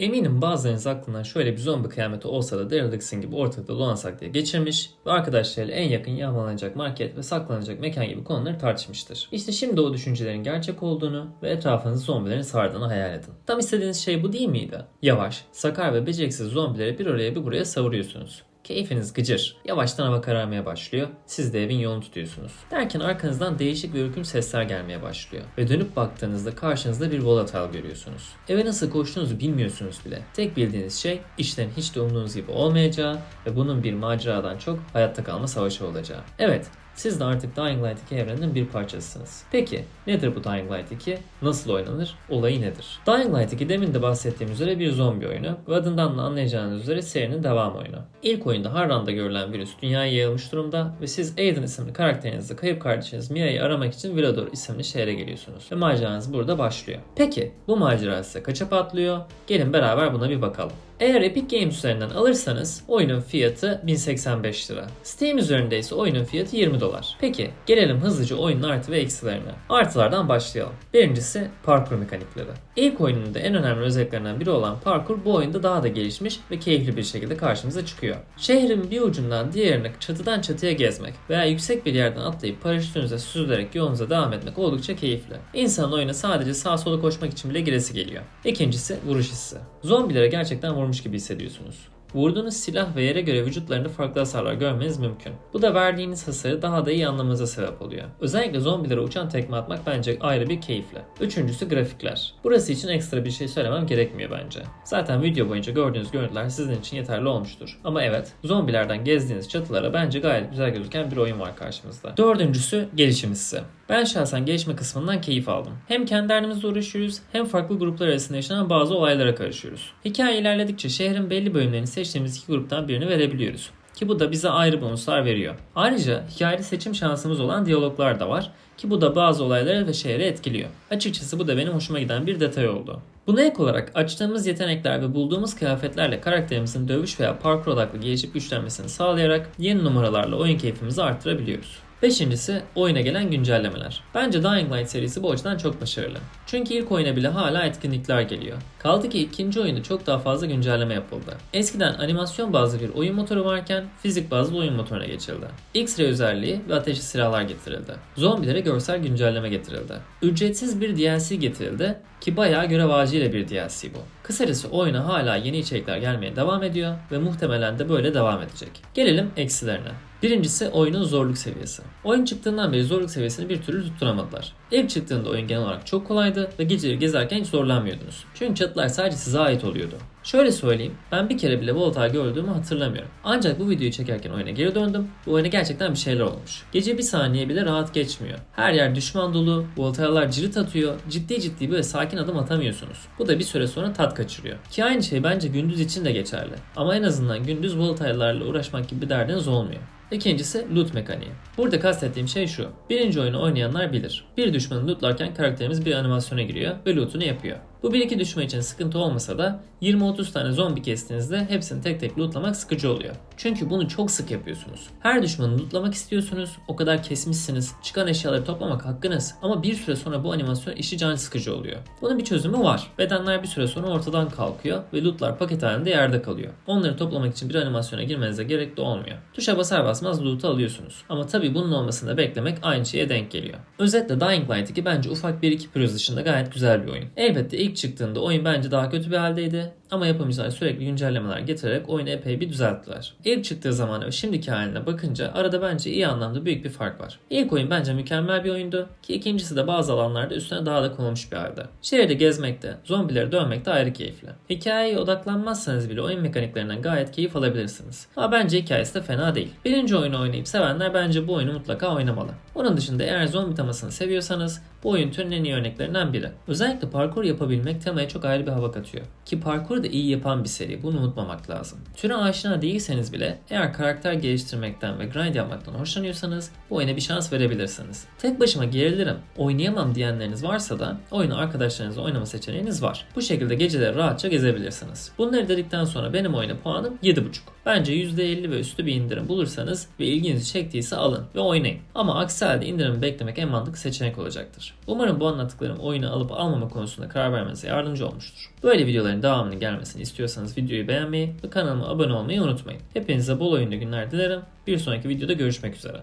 Eminim bazılarınız aklından şöyle bir zombi kıyameti olsa da Daryl Dixon gibi ortalıkta dolansak diye geçirmiş ve arkadaşlarıyla en yakın yağmalanacak market ve saklanacak mekan gibi konuları tartışmıştır. İşte şimdi o düşüncelerin gerçek olduğunu ve etrafınızı zombilerin sardığını hayal edin. Tam istediğiniz şey bu değil miydi? Yavaş, sakar ve beceriksiz zombileri bir oraya bir buraya savuruyorsunuz. Keyfiniz gıcır. Yavaştan hava kararmaya başlıyor. Siz de evin yolunu tutuyorsunuz. Derken arkanızdan değişik ve ürkünç sesler gelmeye başlıyor. Ve dönüp baktığınızda karşınızda bir volatile görüyorsunuz. Eve nasıl koştuğunuzu bilmiyorsunuz bile. Tek bildiğiniz şey işlerin hiç de umduğunuz gibi olmayacağı ve bunun bir maceradan çok hayatta kalma savaşı olacağı. Evet, siz de artık Dying Light 2 evreninin bir parçasısınız. Peki nedir bu Dying Light 2? Nasıl oynanır? Olayı nedir? Dying Light 2 demin de bahsettiğim üzere bir zombi oyunu ve adından da anlayacağınız üzere serinin devam oyunu. İlk oyunda Harran'da görülen virüs dünyaya yayılmış durumda ve siz Aiden isimli karakterinizle kayıp kardeşiniz Mia'yı aramak için Villador isimli şehre geliyorsunuz. Ve maceranız burada başlıyor. Peki bu macera size kaça patlıyor? Gelin beraber buna bir bakalım. Eğer Epic Games üzerinden alırsanız oyunun fiyatı 1085 lira. Steam üzerinde ise oyunun fiyatı 20 dolar. Peki gelelim hızlıca oyunun artı ve eksilerine. Artılardan başlayalım. Birincisi parkur mekanikleri. İlk oyunun da en önemli özelliklerinden biri olan parkur bu oyunda daha da gelişmiş ve keyifli bir şekilde karşımıza çıkıyor. Şehrin bir ucundan diğerine çatıdan çatıya gezmek veya yüksek bir yerden atlayıp paraşütünüze süzülerek yolunuza devam etmek oldukça keyifli. İnsanın oyuna sadece sağ sola koşmak için bile giresi geliyor. İkincisi vuruş hissi. Zombilere gerçekten vurmuş gibi hissediyorsunuz. Vurduğunuz silah ve yere göre vücutlarında farklı hasarlar görmeniz mümkün. Bu da verdiğiniz hasarı daha da iyi anlamanıza sebep oluyor. Özellikle zombilere uçan tekme atmak bence ayrı bir keyifle. Üçüncüsü grafikler. Burası için ekstra bir şey söylemem gerekmiyor bence. Zaten video boyunca gördüğünüz görüntüler sizin için yeterli olmuştur. Ama evet, zombilerden gezdiğiniz çatılara bence gayet güzel gözüken bir oyun var karşımızda. Dördüncüsü gelişim hissi. Ben şahsen gelişme kısmından keyif aldım. Hem kendi derdimizle uğraşıyoruz hem farklı gruplar arasında yaşanan bazı olaylara karışıyoruz. Hikaye ilerledikçe şehrin belli bölümlerini seçtiğimiz iki gruptan birini verebiliyoruz. Ki bu da bize ayrı bonuslar veriyor. Ayrıca hikayede seçim şansımız olan diyaloglar da var ki bu da bazı olayları ve şehri etkiliyor. Açıkçası bu da benim hoşuma giden bir detay oldu. Buna ek olarak açtığımız yetenekler ve bulduğumuz kıyafetlerle karakterimizin dövüş veya parkur odaklı gelişip güçlenmesini sağlayarak yeni numaralarla oyun keyfimizi arttırabiliyoruz. Beşincisi oyuna gelen güncellemeler. Bence Dying Light serisi bu açıdan çok başarılı. Çünkü ilk oyuna bile hala etkinlikler geliyor. Kaldı ki ikinci oyunda çok daha fazla güncelleme yapıldı. Eskiden animasyon bazlı bir oyun motoru varken fizik bazlı oyun motoruna geçildi. X-ray özelliği ve ateşli silahlar getirildi. Zombilere görsel güncelleme getirildi. Ücretsiz bir DLC getirildi ki bayağı görev ağacıyla bir DLC bu. Kısacası oyuna hala yeni içerikler gelmeye devam ediyor ve muhtemelen de böyle devam edecek. Gelelim eksilerine. Birincisi oyunun zorluk seviyesi. Oyun çıktığından beri zorluk seviyesini bir türlü tutturamadılar. İlk çıktığında oyun genel olarak çok kolaydı ve geceleri gezerken hiç zorlanmıyordunuz. Çünkü çatılar sadece size ait oluyordu. Şöyle söyleyeyim, ben bir kere bile Voltaire gördüğümü hatırlamıyorum. Ancak bu videoyu çekerken oyuna geri döndüm. Bu oyuna gerçekten bir şeyler olmuş. Gece bir saniye bile rahat geçmiyor. Her yer düşman dolu, Voltaire'lar cirit atıyor, ciddi ciddi böyle sakin adım atamıyorsunuz. Bu da bir süre sonra tat kaçırıyor. Ki aynı şey bence gündüz için de geçerli. Ama en azından gündüz Voltaire'larla uğraşmak gibi bir derdiniz olmuyor. İkincisi loot mekaniği. Burada kastettiğim şey şu. Birinci oyunu oynayanlar bilir. Bir düşmanı lootlarken karakterimiz bir animasyona giriyor ve lootunu yapıyor. Bu bir iki düşman için sıkıntı olmasa da 20-30 tane zombi kestiğinizde hepsini tek tek lootlamak sıkıcı oluyor. Çünkü bunu çok sık yapıyorsunuz. Her düşmanı lootlamak istiyorsunuz, o kadar kesmişsiniz, çıkan eşyaları toplamak hakkınız ama bir süre sonra bu animasyon işi can sıkıcı oluyor. Bunun bir çözümü var. Bedenler bir süre sonra ortadan kalkıyor ve lootlar paket halinde yerde kalıyor. Onları toplamak için bir animasyona girmenize gerek de olmuyor. Tuşa basar basmaz loot'u alıyorsunuz. Ama tabi bunun olmasını da beklemek aynı şeye denk geliyor. Özetle Dying Light 2 bence ufak bir iki pürüz dışında gayet güzel bir oyun. Elbette ilk çıktığında oyun bence daha kötü bir haldeydi ama yapımcılar sürekli güncellemeler getirerek oyunu epey bir düzelttiler. İlk çıktığı zamana ve şimdiki haline bakınca arada bence iyi anlamda büyük bir fark var. İlk oyun bence mükemmel bir oyundu ki ikincisi de bazı alanlarda üstüne daha da konulmuş bir halde. Şehirde gezmekte, zombileri dövmekte ayrı keyifli. Hikayeye odaklanmazsanız bile oyun mekaniklerinden gayet keyif alabilirsiniz. Ama bence hikayesi de fena değil. Birinci oyunu oynayıp sevenler bence bu oyunu mutlaka oynamalı. Onun dışında eğer zombi temasını seviyorsanız bu oyun türünün en iyi örneklerinden biri. Özellikle parkur yapabilmek temaya çok ayrı bir hava katıyor. Ki parkur da iyi yapan bir seri. Bunu unutmamak lazım. Türe aşina değilseniz bile bile eğer karakter geliştirmekten ve grind yapmaktan hoşlanıyorsanız bu oyuna bir şans verebilirsiniz. Tek başıma gerilirim, oynayamam diyenleriniz varsa da oyunu arkadaşlarınızla oynama seçeneğiniz var. Bu şekilde geceleri rahatça gezebilirsiniz. Bunları dedikten sonra benim oyuna puanım 7.5. Bence %50 ve üstü bir indirim bulursanız ve ilginizi çektiyse alın ve oynayın. Ama aksi halde indirimi beklemek en mantıklı seçenek olacaktır. Umarım bu anlattıklarım oyunu alıp almama konusunda karar vermenize yardımcı olmuştur. Böyle videoların devamının gelmesini istiyorsanız videoyu beğenmeyi ve kanalıma abone olmayı unutmayın. Hepinize bol oyunlu günler dilerim. Bir sonraki videoda görüşmek üzere.